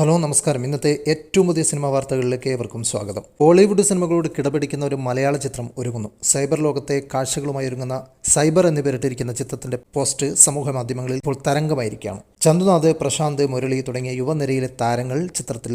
Hello നമസ്കാരം. ഇന്നത്തെ ഏറ്റവും പുതിയ സിനിമാ വാർത്തകളിലേക്ക് ഏവർക്കും സ്വാഗതം. ഹോളിവുഡ് സിനിമകളോട് കിടപിടിക്കുന്ന ഒരു മലയാള ചിത്രം ഒരുങ്ങുന്നു. സൈബർ ലോകത്തെ കാഴ്ചകളുമായി ഒരുങ്ങുന്ന സൈബർ എന്ന് പേരിട്ടിരിക്കുന്ന ചിത്രത്തിന്റെ പോസ്റ്റ് സമൂഹ മാധ്യമങ്ങളിൽ ഇപ്പോൾ തരംഗമായിരിക്കുകയാണ്. ചന്തുനാഥ് പ്രശാന്ത് മുരളി തുടങ്ങിയ യുവനിരയിലെ താരങ്ങൾ ചിത്രത്തിൽ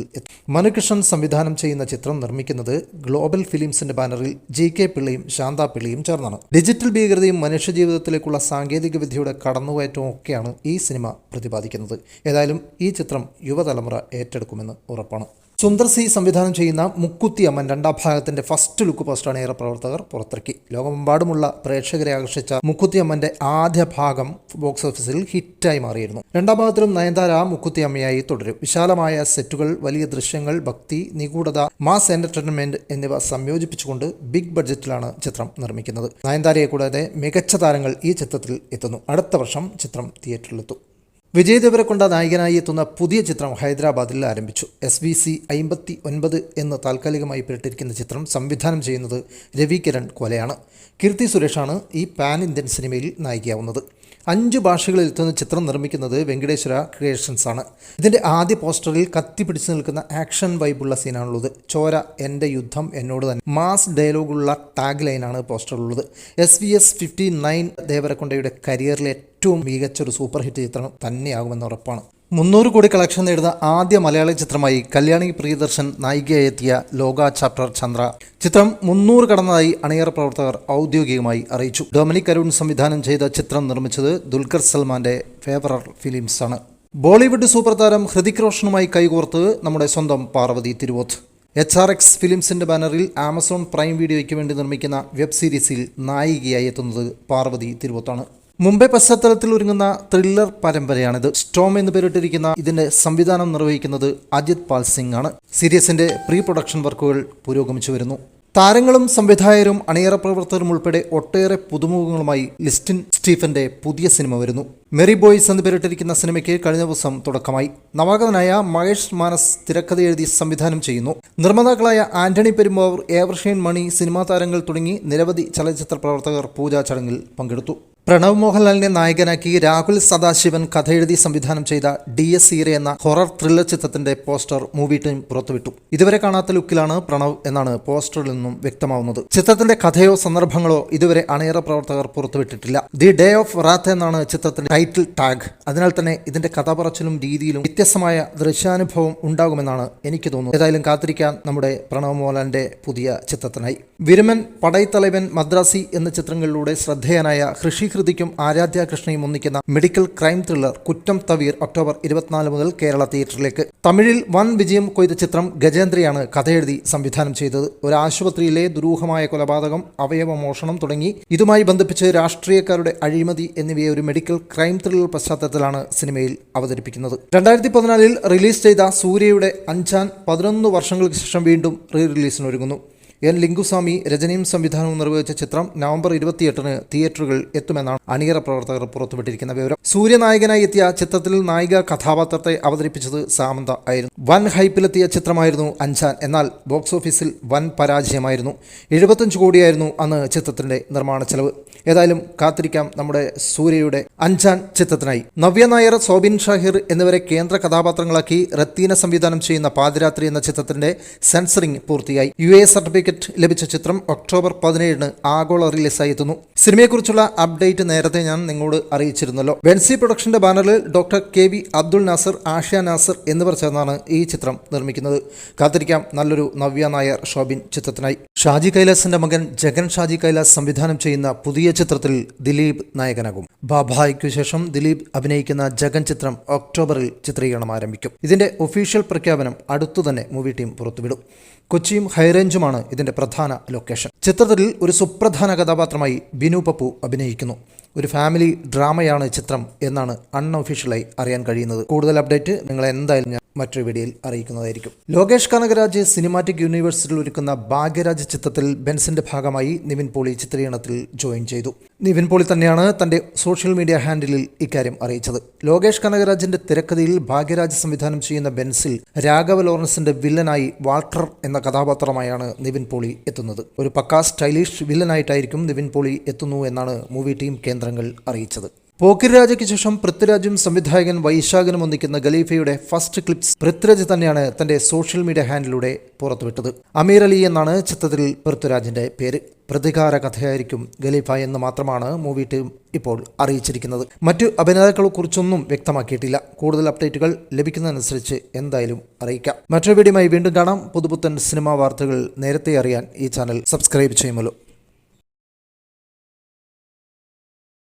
മനുകൃഷ്ണൻ സംവിധാനം ചെയ്യുന്ന ചിത്രം നിർമ്മിക്കുന്നത് ഗ്ലോബൽ ഫിലിംസിന്റെ ബാനറിൽ ജി കെ പിള്ളയും ശാന്ത പിള്ളയും ചേർന്നാണ്. ഡിജിറ്റൽ ഭീകരതയും മനുഷ്യജീവിതത്തിലേക്കുള്ള സാങ്കേതിക വിദ്യയുടെ കടന്നുകയറ്റവും ഒക്കെയാണ് ഈ സിനിമ പ്രതിപാദിക്കുന്നത്. ഏതായാലും ഈ ചിത്രം യുവതലമുറ ഏറ്റെടുക്കുമെന്ന് ഉറപ്പാണ്. സുന്ദർ സി സംവിധാനം ചെയ്യുന്ന മുക്കുത്തി അമ്മൻ രണ്ടാം ഭാഗത്തിന്റെ ഫസ്റ്റ് ലുക്ക് പോസ്റ്ററാണ് ഏറെ പ്രവർത്തകർ പുറത്തിറക്കി. ലോകമെമ്പാടുമുള്ള പ്രേക്ഷകരെ ആകർഷിച്ച മുക്കുത്തി അമ്മന്റെ ആദ്യ ഭാഗം ബോക്സ് ഓഫീസിൽ ഹിറ്റായി മാറിയിരുന്നു. രണ്ടാം ഭാഗത്തിലും നയൻതാര മുക്കുത്തി അമ്മയായി തുടരും. വിശാലമായ സെറ്റുകൾ വലിയ ദൃശ്യങ്ങൾ ഭക്തി നിഗൂഢത മാസ് എന്റർടൈൻമെന്റ് എന്നിവ സംയോജിപ്പിച്ചുകൊണ്ട് ബിഗ് ബഡ്ജറ്റിലാണ് ചിത്രം നിർമ്മിക്കുന്നത്. നയൻതാരയെ കൂടാതെ മികച്ച താരങ്ങൾ ഈ ചിത്രത്തിൽ എത്തുന്നു. അടുത്ത വർഷം ചിത്രം തിയേറ്ററിലെത്തും വിജയ് ദേവരക്കൊണ്ട നായകനായി എത്തുന്ന പുതിയ ചിത്രം ഹൈദരാബാദിൽ ആരംഭിച്ചു. എസ് ബി സി അമ്പത്തി ഒൻപത് എന്ന് താൽക്കാലികമായി പേരിട്ടിരിക്കുന്ന ചിത്രം സംവിധാനം ചെയ്യുന്നത് രവി കിരൺ കൊലയാണ്. കീർത്തി സുരേഷാണ് ഈ പാൻ ഇന്ത്യൻ സിനിമയിൽ നായികയാവുന്നത്. അഞ്ച് ഭാഷകളിൽ എത്തുന്ന ചിത്രം നിർമ്മിക്കുന്നത് വെങ്കടേശ്വര ക്രിയേഷൻസ് ആണ് ഇതിന്റെ ആദ്യ പോസ്റ്ററിൽ കത്തി പിടിച്ചു നിൽക്കുന്ന ആക്ഷൻ വൈബുള്ള സീനാണുള്ളത്. ചോര എന്റെ യുദ്ധം എന്നോട് തന്നെ മാസ് ഡയലോഗുള്ള ടാഗ് ലൈനാണ് പോസ്റ്ററിലുള്ളത്. S V S fifty nine ദേവരക്കൊണ്ടയുടെ കരിയറിലെ ഏറ്റവും മികച്ച ഒരു സൂപ്പർ ഹിറ്റ് ചിത്രം തന്നെയാകുമെന്ന് ഉറപ്പാണ്. മുന്നൂറ് കോടി കളക്ഷൻ നേടുന്ന ആദ്യ മലയാളി ചിത്രമായി കല്യാണി പ്രിയദർശൻ നായികയായി എത്തിയ ലോക ചാപ്റ്റർ ചന്ദ്ര. ചിത്രം മുന്നൂറ് കടന്നതായി അണിയറ പ്രവർത്തകർ ഔദ്യോഗികമായി അറിയിച്ചു. ഡൊമിനിക് അരുൺ സംവിധാനം ചെയ്ത ചിത്രം നിർമ്മിച്ചത് ദുൽഖർ സൽമാന്റെ ഫേവറർ ഫിലിംസ് ആണ്. ബോളിവുഡ് സൂപ്പർ താരം ഹൃതിക് റോഷനുമായി കൈകോർത്ത് നമ്മുടെ സ്വന്തം Parvathy Thiruvothu. H R X ഫിലിംസിന്റെ ബാനറിൽ ആമസോൺ പ്രൈം വീഡിയോയ്ക്ക് വേണ്ടി നിർമ്മിക്കുന്ന വെബ് സീരീസിൽ നായികയായി എത്തുന്നത് പാർവതി തിരുവോത്താണ്. മുംബൈ പശ്ചാത്തലത്തിൽ ഒരുങ്ങുന്ന ത്രില്ലർ പരമ്പരയാണിത്. സ്റ്റോം എന്ന് പേരിട്ടിരിക്കുന്ന ഇതിന്റെ സംവിധാനം നിർവഹിക്കുന്നത് അജിത് പാൽ സിംഗ് ആണ് സീരീസിന്റെ പ്രീ പ്രൊഡക്ഷൻ വർക്കുകൾ പുരോഗമിച്ചു വരുന്നു. താരങ്ങളും സംവിധായകരും അണിയറ പ്രവർത്തകരും ഉൾപ്പെടെ ഒട്ടേറെ പുതുമുഖങ്ങളുമായി ലിസ്റ്റിൻ സ്റ്റീഫന്റെ പുതിയ സിനിമ വരുന്നു. മെറി ബോയ്സ് എന്ന് പേരിട്ടിരിക്കുന്ന സിനിമയ്ക്ക് കഴിഞ്ഞ ദിവസം തുടക്കമായി. നവാഗതനായ മഹേഷ് മാനസ് തിരക്കഥ എഴുതി സംവിധാനം ചെയ്യുന്നു. നിർമ്മാതാക്കളായ ആന്റണി പെരുമ്പാവൂർ ഏവർഷീൻ മണി സിനിമാ താരങ്ങൾ തുടങ്ങി നിരവധി ചലച്ചിത്ര പ്രവർത്തകർ പൂജാ ചടങ്ങിൽ പങ്കെടുത്തു. പ്രണവ് മോഹൻലാലിനെ നായകനാക്കി രാഹുൽ സദാശിവൻ കഥയെഴുതി സംവിധാനം ചെയ്ത ഡി എസ് സീര എന്ന ഹൊറർ ത്രില്ലർ ചിത്രത്തിന്റെ പോസ്റ്റർ മൂവി ടീം പുറത്തുവിട്ടു. ഇതുവരെ കാണാത്ത ലുക്കിലാണ് പ്രണവ് എന്നാണ് പോസ്റ്ററിൽ നിന്നും വ്യക്തമാവുന്നത്. ചിത്രത്തിന്റെ കഥയോ സന്ദർഭങ്ങളോ ഇതുവരെ അണിയറ പ്രവർത്തകർ പുറത്തുവിട്ടിട്ടില്ല. ദി ഡേ ഓഫ് റാത്ത് എന്നാണ് ചിത്രത്തിന്റെ ടൈറ്റിൽ ടാഗ്. അതിനാൽ തന്നെ ഇതിന്റെ കഥ പറച്ചിലും രീതിയിലും വ്യത്യസ്തമായ ദൃശ്യാനുഭവം ഉണ്ടാകുമെന്നാണ് എനിക്ക് തോന്നുന്നത്. ഏതായാലും കാത്തിരിക്കാൻ നമ്മുടെ പ്രണവ് മോഹൻലാലിന്റെ പുതിയ ചിത്രത്തിനായി. വിരുമൻ പടൈത്തലവൻ മദ്രാസി എന്ന ചിത്രങ്ങളിലൂടെ ശ്രദ്ധേയനായ ഹൃഷി ഹൃതിക്കും ആരാധ്യ കൃഷ്ണയും ഒന്നിക്കുന്ന മെഡിക്കൽ ക്രൈം ത്രില്ലർ കുറ്റം തവീർ ഒക്ടോബർ ഇരുപത്തിനാല് മുതൽ കേരള തിയേറ്ററിലേക്ക്. തമിഴിൽ വൻ വിജയം കൊയ്ത ചിത്രം ഗജേന്ദ്രയാണ് കഥയെഴുതി സംവിധാനം ചെയ്തത്. ഒരു ആശുപത്രിയിലെ ദുരൂഹമായ കൊലപാതകം അവയവ മോഷണം തുടങ്ങി ഇതുമായി ബന്ധിപ്പിച്ച് രാഷ്ട്രീയക്കാരുടെ അഴിമതി എന്നിവയെ ഒരു മെഡിക്കൽ ക്രൈം ത്രില്ലർ പശ്ചാത്തലത്തിലാണ് സിനിമയിൽ അവതരിപ്പിക്കുന്നത്. രണ്ടായിരത്തി പതിനാലിൽ റിലീസ് ചെയ്ത സൂര്യയുടെ അഞ്ചാൻ പതിനൊന്ന് വർഷങ്ങൾക്ക് ശേഷം വീണ്ടും റീ റിലീസിനൊരുങ്ങുന്നു എൻ ലിംഗുസ്വാമി രചനയും സംവിധാനവും നിർവഹിച്ച ചിത്രം നവംബർ ഇരുപത്തിയെട്ടിന് തിയേറ്ററുകൾ എത്തുമെന്നാണ് അണിയറ പ്രവർത്തകർ പുറത്തുവിട്ടിരിക്കുന്ന വിവരം. സൂര്യനായകനായി എത്തിയ ചിത്രത്തിൽ നായിക കഥാപാത്രത്തെ അവതരിപ്പിച്ചത് സാമന്ത ആയിരുന്നു. വൻ ഹൈപ്പിലെത്തിയ ചിത്രമായിരുന്നു അഞ്ചാൻ എന്നാൽ ബോക്സ് ഓഫീസിൽ വൻ പരാജയമായിരുന്നു. എഴുപത്തഞ്ച് കോടിയായിരുന്നു അന്ന് ചിത്രത്തിന്റെ നിർമ്മാണ ചെലവ്. ഏതായാലും കാത്തിരിക്കാം നമ്മുടെ സൂര്യയുടെ അഞ്ചാൻ ചിത്രത്തിനായി. നവ്യ നായർ സോബിൻ ഷാഹിർ എന്നിവരെ കേന്ദ്ര കഥാപാത്രങ്ങളാക്കി റത്തീന സംവിധാനം ചെയ്യുന്ന പാതിരാത്രി എന്ന ചിത്രത്തിന്റെ സെൻസറിംഗ് പൂർത്തിയായി. യു എ സർട്ടിഫിക്കറ്റ് ലഭിച്ച ചിത്രം ഒക്ടോബർ പതിനേഴിന് ആഗോള റിലീസായി എത്തുന്നു. സിനിമയെക്കുറിച്ചുള്ള അപ്ഡേറ്റ് നേരത്തെ ഞാൻ നിങ്ങളോട് അറിയിച്ചിരുന്നല്ലോ. വെൻസി പ്രൊഡക്ഷന്റെ ബാനറിൽ doctor K V Abdul Nasar Ashya Nasar എന്നിവർ ചേർന്നാണ് ഈ ചിത്രം നിർമ്മിക്കുന്നത്. കാത്തിരിക്കാം. നല്ലൊരു നവ്യ നായർ ഷോബിൻ ചിത്രത്തിനായി. ഷാജി കൈലാസിന്റെ മകൻ ജഗൻ ഷാജി കൈലാസ് സംവിധാനം ചെയ്യുന്ന പുതിയ ചിത്രത്തിൽ ദിലീപ് നായകനാകും. ബാബായ്ക്കു ശേഷം ദിലീപ് അഭിനയിക്കുന്ന ജഗൻ ചിത്രം ഒക്ടോബറിൽ ചിത്രീകരണം ആരംഭിക്കും. ഇതിന്റെ ഒഫീഷ്യൽ പ്രഖ്യാപനം അടുത്തു തന്നെ മൂവി ടീം പുറത്തുവിടും. കൊച്ചിയും ഹൈറേഞ്ചുമാണ് ഇതിന്റെ പ്രധാന ലൊക്കേഷൻ ചിത്രത്തിൽ ഒരു സുപ്രധാന കഥാപാത്രമായി ബിനു പപ്പു അഭിനയിക്കുന്നു. ഒരു ഫാമിലി ഡ്രാമയാണ് ചിത്രം എന്നാണ് അൺഒഫീഷ്യലായി അറിയാൻ കഴിയുന്നത്. കൂടുതൽ അപ്ഡേറ്റ് നിങ്ങൾ എന്തായാലും മറ്റൊരു വീഡിയോയിൽ അറിയിക്കുന്നതായിരിക്കും. ലോകേഷ് കനകരാജ് സിനിമാറ്റിക് യൂണിവേഴ്സിറ്റിയിൽ ഒരുക്കുന്ന ഭാഗ്യരാജ് ചിത്രത്തിൽ ബെൻസിന്റെ ഭാഗമായി നിവിൻ പോളി ചിത്രീകരണത്തിൽ ജോയിൻ ചെയ്തു. നിവിൻ പോളി തന്നെയാണ് തന്റെ സോഷ്യൽ മീഡിയ ഹാൻഡിലിൽ ഇക്കാര്യം അറിയിച്ചത്. ലോകേഷ് കനകരാജിന്റെ തിരക്കഥയിൽ ഭാഗ്യരാജ് സംവിധാനം ചെയ്യുന്ന ബെൻസിൽ രാഘവ ലോറൻസിന്റെ വില്ലനായി വാൾട്ടർ എന്ന കഥാപാത്രമായാണ് നിവിൻ പോളി എത്തുന്നത്. ഒരു പക്കാ സ്റ്റൈലിഷ് വില്ലനായിട്ടായിരിക്കും നിവിൻ പോളി എത്തുന്നു എന്നാണ് മൂവി ടീം കേന്ദ്രങ്ങൾ അറിയിച്ചത്. പോക്കിരിരാജയ്ക്ക് ശേഷം പൃഥ്വിരാജും സംവിധായകൻ വൈശാഖനും ഒന്നിക്കുന്ന ഖലീഫയുടെ ഫസ്റ്റ് ക്ലിപ്സ് പൃഥ്വിരാജ് തന്നെയാണ് തന്റെ സോഷ്യൽ മീഡിയ ഹാൻഡിലൂടെ പുറത്തുവിട്ടത്. അമീർ അലി എന്നാണ് ചിത്രത്തിൽ പൃഥ്വിരാജിന്റെ പേര്. പ്രതികാര കഥയായിരിക്കും ഖലീഫ എന്ന് മാത്രമാണ് മൂവി ടീം ഇപ്പോൾ അറിയിച്ചിരിക്കുന്നത്. മറ്റു അഭിനേതാക്കളെ കുറിച്ചൊന്നും വ്യക്തമാക്കിയിട്ടില്ല. കൂടുതൽ അപ്ഡേറ്റുകൾ ലഭിക്കുന്നതനുസരിച്ച് എന്തായാലും അറിയിക്കാം. മറ്റൊരു വീഡിയോയുമായി വീണ്ടും കാണാം. പുതുപുത്തൻ സിനിമാ വാർത്തകൾ നേരത്തെ അറിയാൻ ഈ ചാനൽ സബ്സ്ക്രൈബ് ചെയ്യുമല്ലോ.